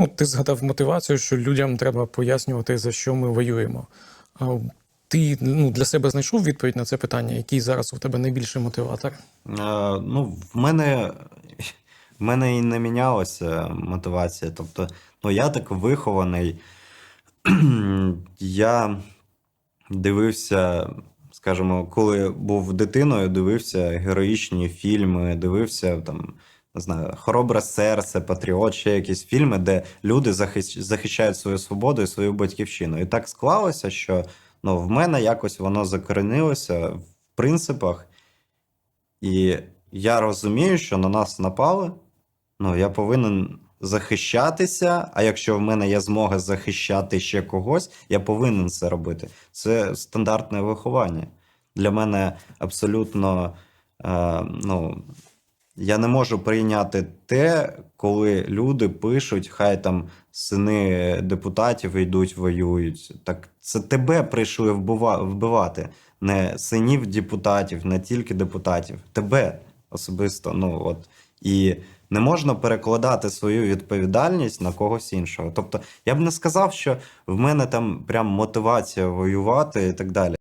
Ну, ти згадав мотивацію, що людям треба пояснювати, за що ми воюємо. А ти ну, для себе знайшов відповідь на це питання, який зараз у тебе найбільший мотиватор? Е, ну, в мене, в мене і не мінялася мотивація. Тобто, ну, я так вихований. я дивився, скажімо, коли був дитиною, дивився героїчні фільми, дивився там. Не знаю, Хоробре серце, Патріот, ще якісь фільми, де люди захищ- захищають свою свободу і свою батьківщину. І так склалося, що ну, в мене якось воно закоренилося в принципах. І я розумію, що на нас напали. Ну, я повинен захищатися. А якщо в мене є змога захищати ще когось, я повинен це робити. Це стандартне виховання. Для мене абсолютно. Е, ну, я не можу прийняти те, коли люди пишуть, хай там сини депутатів йдуть, воюють. Так це тебе прийшли вбива- вбивати, не синів депутатів, не тільки депутатів, тебе особисто. Ну от і не можна перекладати свою відповідальність на когось іншого. Тобто, я б не сказав, що в мене там прям мотивація воювати і так далі.